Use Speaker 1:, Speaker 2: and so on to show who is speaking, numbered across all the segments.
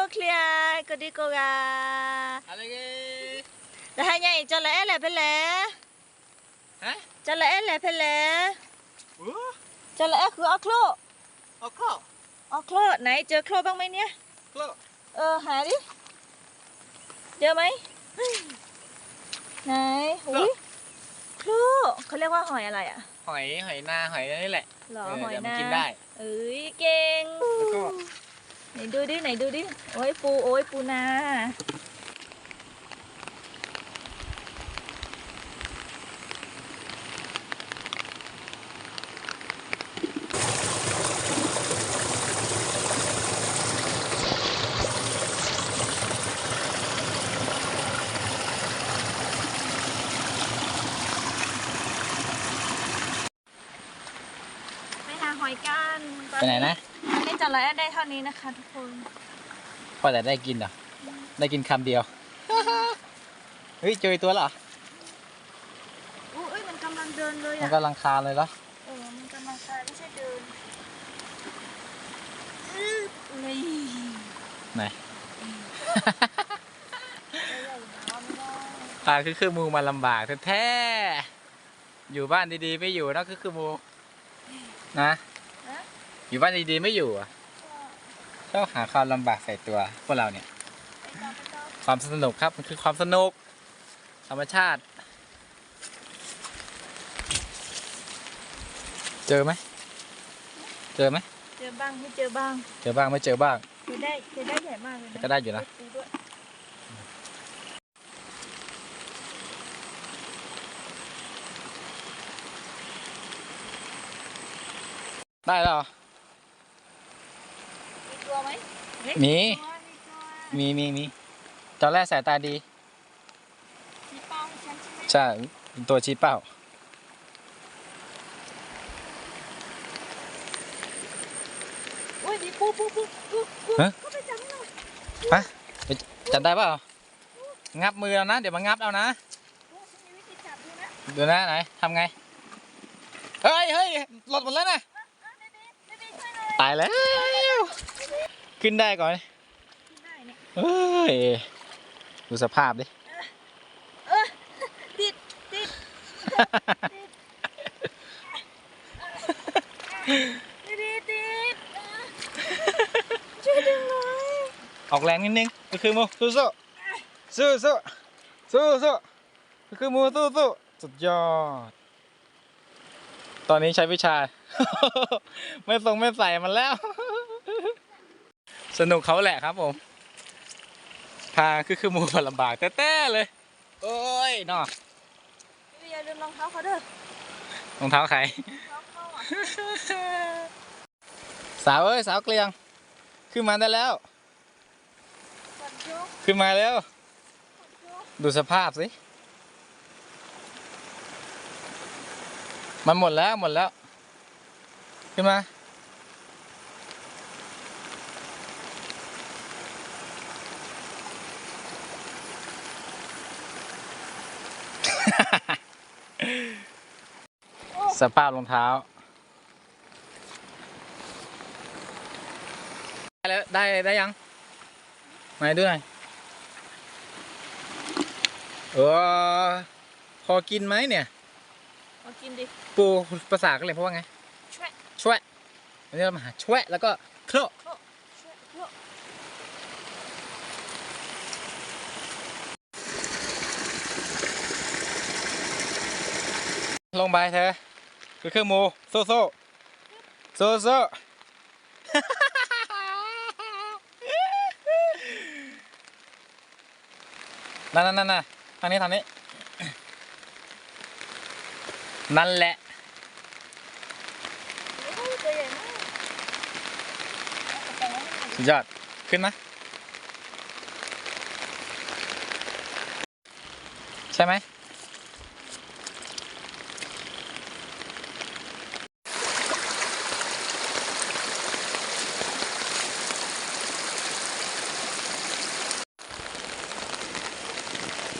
Speaker 1: go clear go đi cô gà
Speaker 2: อะไรเงี้ย
Speaker 1: là hai nhảy cho lẽ là phải lẽ
Speaker 2: ฮะ
Speaker 1: cho lẽ là phải lẽ
Speaker 2: อู้
Speaker 1: cho lẽ cứ ốc lô
Speaker 2: เอาข้อ
Speaker 1: ốc lô này chờ lô bằng mấy nhé
Speaker 2: ข้อ
Speaker 1: ờ hả đi chờ mấy này ui lô เขาเรียกว่าหอยอะไรอะ
Speaker 2: หอยหอยนาหอยนี่แหละ
Speaker 1: หรอ
Speaker 2: เออ
Speaker 1: หอย
Speaker 2: เดี๋ยวมัน
Speaker 1: นา
Speaker 2: กินได้
Speaker 1: เอ้ยเก่ง
Speaker 2: แล้วก็
Speaker 1: ไหนดูดิไหนดูดิโอ้ยปูโอ้ยปูนา ไปหาหอยกัน
Speaker 2: ไปไหนนะ
Speaker 1: ได้จัดแล้วได้เท่านี้นะคะ ทุกคน
Speaker 2: พอแต่ได้กินเหรอได้กินคำเดียว เฮ้ยเจอตัวแล้วเหรอ
Speaker 1: อุ้ยมันกำลังเดินเลย
Speaker 2: มัน
Speaker 1: อะ
Speaker 2: กำลังคานเลยเหรอ
Speaker 1: เออมันกำลังคลายไม่ใช่เดินอื้อเลย
Speaker 2: ไหน
Speaker 1: น้ำไม่ได้
Speaker 2: ปลาคือคือมูมาลำบากแท้ๆอยู่บ้านดีๆไม่อยู่นะคือคือมูนะ
Speaker 1: ฮะ
Speaker 2: อยู่บ้านดีๆไม่อยู่อะชอบหาความลำบากใส่ตัวพวกเราเนี่ย
Speaker 1: ไปต่อไปต่อ
Speaker 2: ความสนุกครับมันคือความสนุก ธรรมชาติ เจอไหมเจอไหม
Speaker 1: เจอบ้างไม่เจอบ้าง
Speaker 2: เจอบ้างไม่เจอบ้าง
Speaker 1: เคยได้เคยได้ใหญ่มากเลยนะ
Speaker 2: ก็ได้อยู่นะ
Speaker 1: ปูด้วย
Speaker 2: ได้แล้วเหรอ
Speaker 1: มีตัว ไหมเฮ้ย
Speaker 2: มี
Speaker 1: ตัวมีตัว
Speaker 2: มีมีมีตอนแรกสายตาดี
Speaker 1: มีเป้าให้ฉันใช่ไหม
Speaker 2: ใช่เป็นตัวชี้เป้า
Speaker 1: โอ้ยมีปูปูปูปูปู
Speaker 2: ฮะ
Speaker 1: ก็ไปจับให้หน่อย
Speaker 2: ฮะไปจับได้เปล่า งับมือเอานะ เดี๋ยวมางับเอานะ
Speaker 1: โอ้ฉันมีวิธีจับดูนะ
Speaker 2: ดูนะไหนทำไง เฮ้ยเฮ้ยหลดหมดแล้วนะ
Speaker 1: เออเบบีเบบีช่วยหน่อย
Speaker 2: ตายแล้ว ขึ้นได้ก่อน
Speaker 1: กินได้เนี่ย
Speaker 2: เฮ้ยดูสภาพดิ
Speaker 1: เออติดติดเบบีติดเออช่วยดึงหน่อย
Speaker 2: ออกแรงนิดนึงก็คือมูสู้สู้สู้สู้สู้สู้ก็คือมูสู้สู้สุดยอด ตอนนี้ใช้วิชา ไม่ทรงไม่ใส่มันแล้ว สนุกเขาแหละครับผม พาคือคือมูลำบากแต้ๆเลย โอ้ยเนาะ
Speaker 1: เบบีอย่าลืมรองเท้าเขาเด้อ
Speaker 2: รองเท้าใคร
Speaker 1: รองเท้าเขาอะ
Speaker 2: สาวเอ้ยสาวเกลียง ขึ้นมาได้แล้ว
Speaker 1: กดยก
Speaker 2: ขึ้นมาแล้ว
Speaker 1: กดยก
Speaker 2: ดูสภาพสิ มันหมดแล้วหมดแล้ว ขึ้นมา สภาพรองเท้า ได้แล้วได้ได้ยัง มาดูหน่อยเออพอกินไหมเนี่ย
Speaker 1: มากินดิ
Speaker 2: ปูภาษาก็เลยเพราะว่าไง
Speaker 1: ช่วย
Speaker 2: ช่วยวันนี้เรามาหาช่วยแล้วก็เคลาะ
Speaker 1: ช่วยช่วย
Speaker 2: ลงไปเธอคือเครื่องมือโซโซโซโซนั่นนั่นนั่นน่ะทางนี้ทางนี้ นั่นแหละ
Speaker 1: โอ้ยตัวใหญ่มากเอากระเป๋าไว้ให้หน่อย
Speaker 2: สุดยอด ขึ้นนะใช่ไหม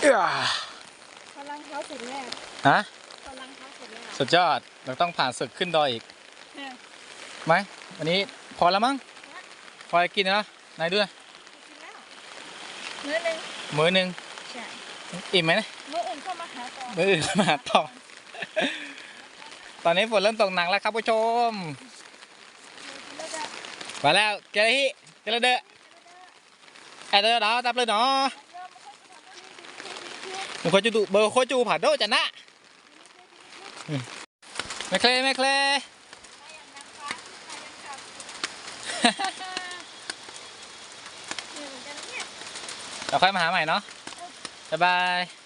Speaker 1: พลังเท้าเสร็จแล้ว
Speaker 2: ฮะ
Speaker 1: พลังเท้าเสร็จแล้ว
Speaker 2: สุดยอด เราต้องผ่านศึกขึ้นดอยอีก
Speaker 1: เนี่ย
Speaker 2: ไหมวันนี้พอแล้วมั้งพอจะกินแล้วนะไหนดูหน่อย
Speaker 1: กินมื้อหนึง
Speaker 2: มื้อหนึ่ง
Speaker 1: ใช่
Speaker 2: อิ่มไหมนะ
Speaker 1: มื้ออื่นเข้ามาหาต่อ
Speaker 2: มื้ออื่นมาต่อ ตอนนี้ฝนเริ่มตกหนักแล้วครับผู้ชม
Speaker 1: แล้วจะ
Speaker 2: มาแล้วเกลฮิเกลเดอแอดเดอร์ดอตับเลยเนาะ
Speaker 1: เริ่ มมาเข้าไปทำอะไรดีๆ
Speaker 2: มันควรจะดูเบอร์โคจูผ่าโดจะนะอืมแม่เคลแม่เคล
Speaker 1: มาอย่างนางฟ้ามาอย่างขับเหนื่อยเหมือนกันนะเนี่ย
Speaker 2: เราค่อยมาหาใหม่เนาะบ๊ายบาย